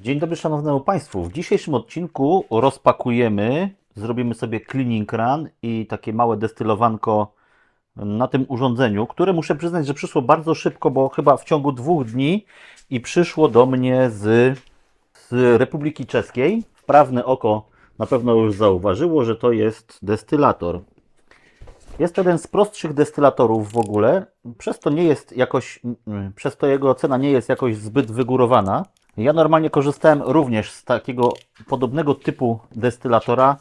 Dzień dobry Szanownemu Państwu. W dzisiejszym odcinku rozpakujemy, zrobimy sobie cleaning run i takie małe destylowanko na tym urządzeniu, które muszę przyznać, że przyszło bardzo szybko, bo chyba w ciągu dwóch dni i przyszło do mnie z, z Republiki Czeskiej. Wprawne oko na pewno już zauważyło, że to jest destylator. Jest to jeden z prostszych destylatorów w ogóle, przez to nie jest jakoś, mm, przez to jego cena nie jest jakoś zbyt wygórowana. Ja normalnie korzystałem również z takiego podobnego typu destylatora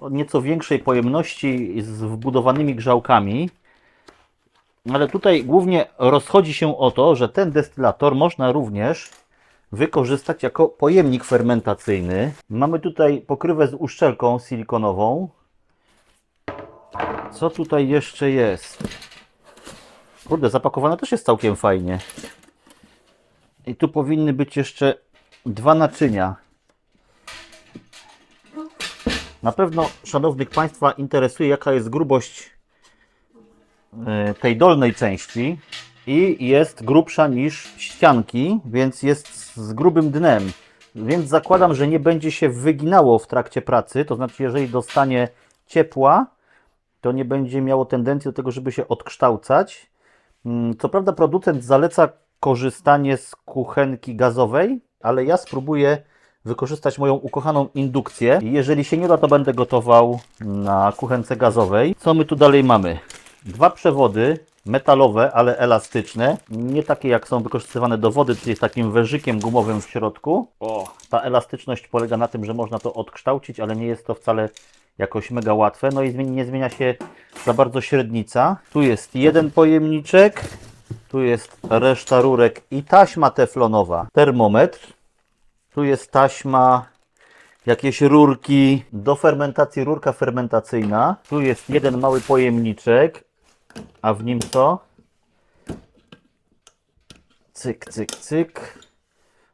o nieco większej pojemności z wbudowanymi grzałkami. Ale tutaj głównie rozchodzi się o to, że ten destylator można również wykorzystać jako pojemnik fermentacyjny. Mamy tutaj pokrywę z uszczelką silikonową. Co tutaj jeszcze jest? Kurde, zapakowane też jest całkiem fajnie. I tu powinny być jeszcze dwa naczynia. Na pewno szanownych Państwa interesuje, jaka jest grubość e, tej dolnej części i jest grubsza niż ścianki, więc jest z grubym dnem. Więc zakładam, że nie będzie się wyginało w trakcie pracy, to znaczy jeżeli dostanie ciepła, to nie będzie miało tendencji do tego, żeby się odkształcać. Mm, Co prawda producent zaleca korzystanie z kuchenki gazowej, ale ja spróbuję wykorzystać moją ukochaną indukcję. Jeżeli się nie da, to będę gotował na kuchence gazowej. Co my tu dalej mamy? Dwa przewody metalowe, ale elastyczne. Nie takie jak są wykorzystywane do wody, czyli z takim wężykiem gumowym w środku. O, ta elastyczność polega na tym, że można to odkształcić, ale nie jest to wcale jakoś mega łatwe. No i nie zmienia się za bardzo średnica. Tu jest jeden pojemniczek, tu jest reszta rurek i taśma teflonowa, termometr. Tu jest taśma, jakieś rurki do fermentacji, rurka fermentacyjna. Tu jest jeden mały pojemniczek, a w nim co? Cyk, cyk, cyk.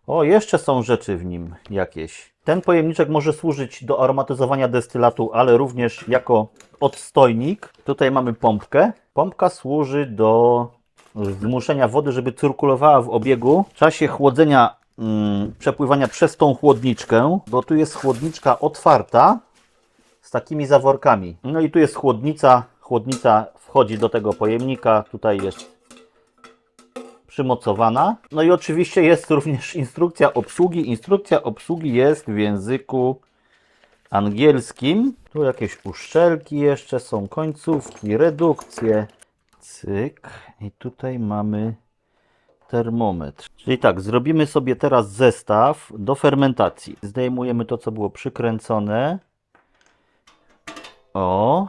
O, jeszcze są rzeczy w nim jakieś. Ten pojemniczek może służyć do aromatyzowania destylatu, ale również jako odstojnik. Tutaj mamy pompkę. Pompka służy do zmuszenia wody, żeby cyrkulowała w obiegu w czasie chłodzenia, mm, przepływania przez tą chłodniczkę, bo tu jest chłodniczka otwarta z takimi zaworkami. No i tu jest chłodnica. Chłodnica wchodzi do tego pojemnika. Tutaj jest przymocowana. No i oczywiście jest również instrukcja obsługi. Instrukcja obsługi jest w języku angielskim. Tu jakieś uszczelki jeszcze są, końcówki, redukcje. Cyk. I tutaj mamy termometr. Czyli tak, zrobimy sobie teraz zestaw do fermentacji. Zdejmujemy to, co było przykręcone. O.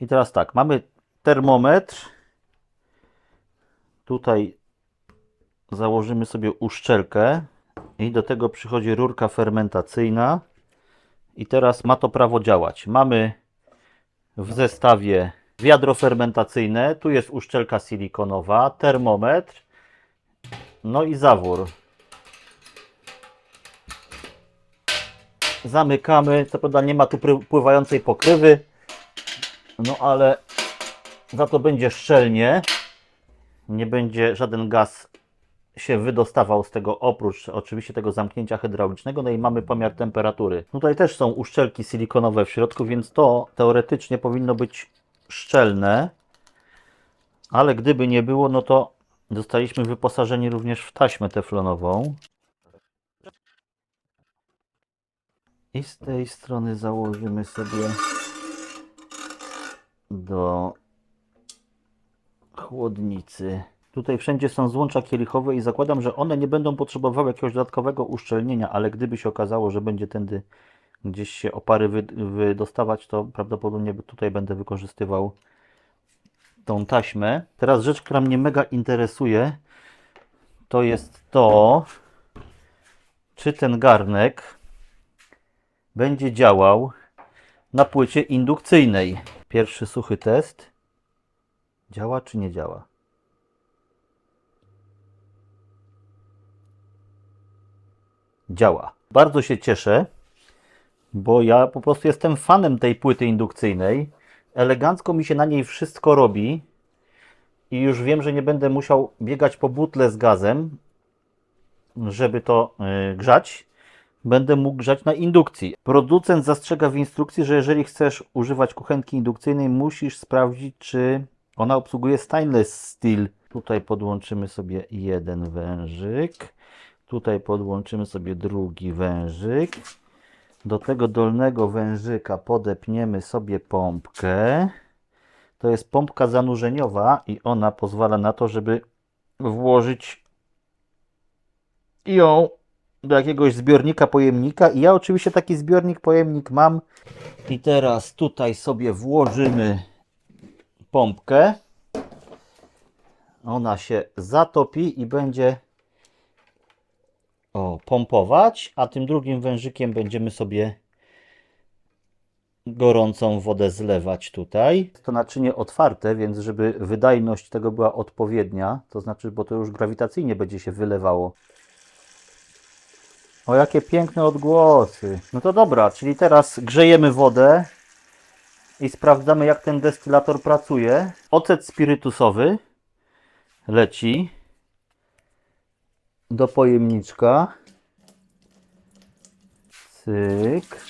I teraz tak, mamy termometr. Tutaj założymy sobie uszczelkę i do tego przychodzi rurka fermentacyjna. I teraz ma to prawo działać. Mamy w zestawie wiadro fermentacyjne, tu jest uszczelka silikonowa, termometr, no i zawór. Zamykamy, co prawda nie ma tu pływającej pokrywy, no ale za to będzie szczelnie. Nie będzie żaden gaz się wydostawał z tego, oprócz oczywiście tego zamknięcia hydraulicznego, no i mamy pomiar temperatury. Tutaj też są uszczelki silikonowe w środku, więc to teoretycznie powinno być szczelne, ale gdyby nie było, no to zostaliśmy wyposażeni również w taśmę teflonową. I z tej strony założymy sobie do chłodnicy. Tutaj wszędzie są złącza kielichowe i zakładam, że one nie będą potrzebowały jakiegoś dodatkowego uszczelnienia, ale gdyby się okazało, że będzie tędy gdzieś się opary wy, wydostawać, to prawdopodobnie tutaj będę wykorzystywał tą taśmę. Teraz rzecz, która mnie mega interesuje, to jest to, czy ten garnek będzie działał na płycie indukcyjnej. Pierwszy suchy test. Działa czy nie działa? Działa. Bardzo się cieszę, bo ja po prostu jestem fanem tej płyty indukcyjnej. Elegancko mi się na niej wszystko robi i już wiem, że nie będę musiał biegać po butle z gazem, żeby to y, grzać, będę mógł grzać na indukcji. Producent zastrzega w instrukcji, że jeżeli chcesz używać kuchenki indukcyjnej, musisz sprawdzić, czy ona obsługuje stainless steel. Tutaj podłączymy sobie jeden wężyk. Tutaj podłączymy sobie drugi wężyk. Do tego dolnego wężyka podepniemy sobie pompkę. To jest pompka zanurzeniowa i ona pozwala na to, żeby włożyć ją do jakiegoś zbiornika, pojemnika. I ja oczywiście taki zbiornik, pojemnik mam. I teraz tutaj sobie włożymy pompkę. Ona się zatopi i będzie o, pompować, a tym drugim wężykiem będziemy sobie gorącą wodę zlewać tutaj. To naczynie otwarte, więc żeby wydajność tego była odpowiednia, to znaczy, bo to już grawitacyjnie będzie się wylewało. O, jakie piękne odgłosy. No to dobra, czyli teraz grzejemy wodę i sprawdzamy, jak ten destylator pracuje. Ocet spirytusowy leci do pojemniczka. Cyk.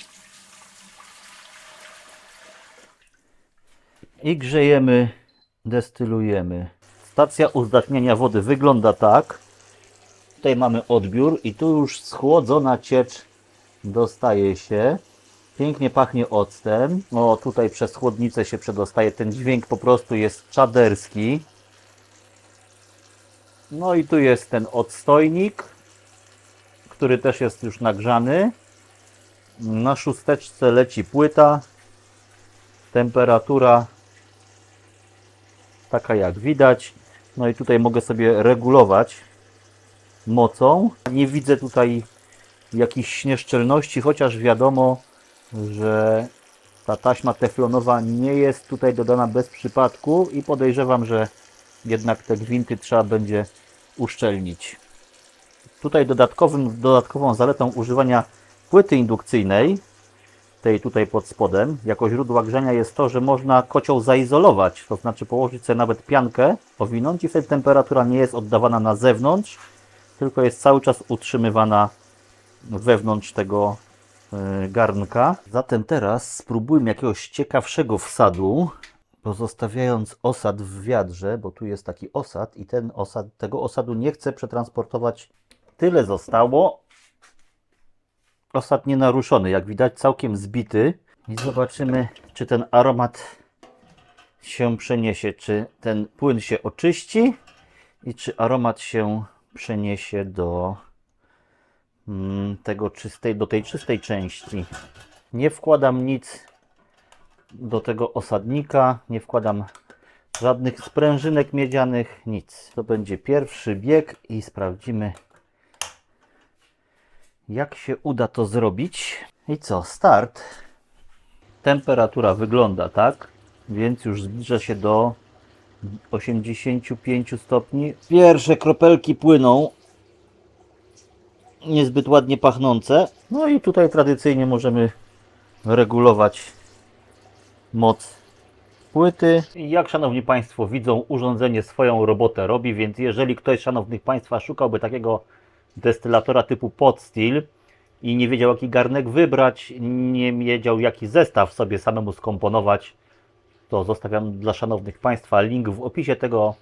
I grzejemy, destylujemy. Stacja uzdatniania wody wygląda tak. Tutaj mamy odbiór i tu już schłodzona ciecz dostaje się. Pięknie pachnie octem. O, tutaj przez chłodnicę się przedostaje. Ten dźwięk po prostu jest czaderski. No i tu jest ten odstojnik, który też jest już nagrzany. Na szósteczce leci płyta. Temperatura taka jak widać. No i tutaj mogę sobie regulować mocą. Nie widzę tutaj jakichś nieszczelności, chociaż wiadomo, że ta taśma teflonowa nie jest tutaj dodana bez przypadku i podejrzewam, że jednak te gwinty trzeba będzie uszczelnić. Tutaj dodatkowym, dodatkową zaletą używania płyty indukcyjnej, tej tutaj pod spodem, jako źródła grzania jest to, że można kocioł zaizolować, to znaczy położyć sobie nawet piankę, owinąć i wtedy temperatura nie jest oddawana na zewnątrz, tylko jest cały czas utrzymywana wewnątrz tego y, garnka. Zatem teraz spróbujmy jakiegoś ciekawszego wsadu, pozostawiając osad w wiadrze, bo tu jest taki osad i ten osad, tego osadu nie chcę przetransportować. Tyle zostało. Osad nienaruszony, jak widać całkiem zbity. I zobaczymy, czy ten aromat się przeniesie, czy ten płyn się oczyści i czy aromat się przeniesie do mm, tego czystej, do tej czystej części. Nie wkładam nic do tego osadnika, nie wkładam żadnych sprężynek miedzianych, nic. To będzie pierwszy bieg i sprawdzimy jak się uda to zrobić. I co, start. Temperatura wygląda tak, więc już zbliża się do 85 stopni. Pierwsze kropelki płyną. Niezbyt ładnie pachnące. No i tutaj tradycyjnie możemy regulować moc płyty. Jak szanowni Państwo widzą, urządzenie swoją robotę robi, więc jeżeli ktoś szanownych Państwa szukałby takiego destylatora typu pot steel i nie wiedział jaki garnek wybrać, nie wiedział jaki zestaw sobie samemu skomponować, to zostawiam dla szanownych Państwa link w opisie tego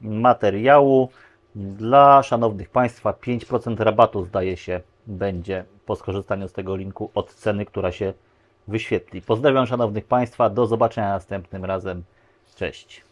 materiału. Dla szanownych Państwa 5% rabatu zdaje się będzie po skorzystaniu z tego linku od ceny, która się wyświetli. Pozdrawiam szanownych Państwa, do zobaczenia następnym razem. Cześć.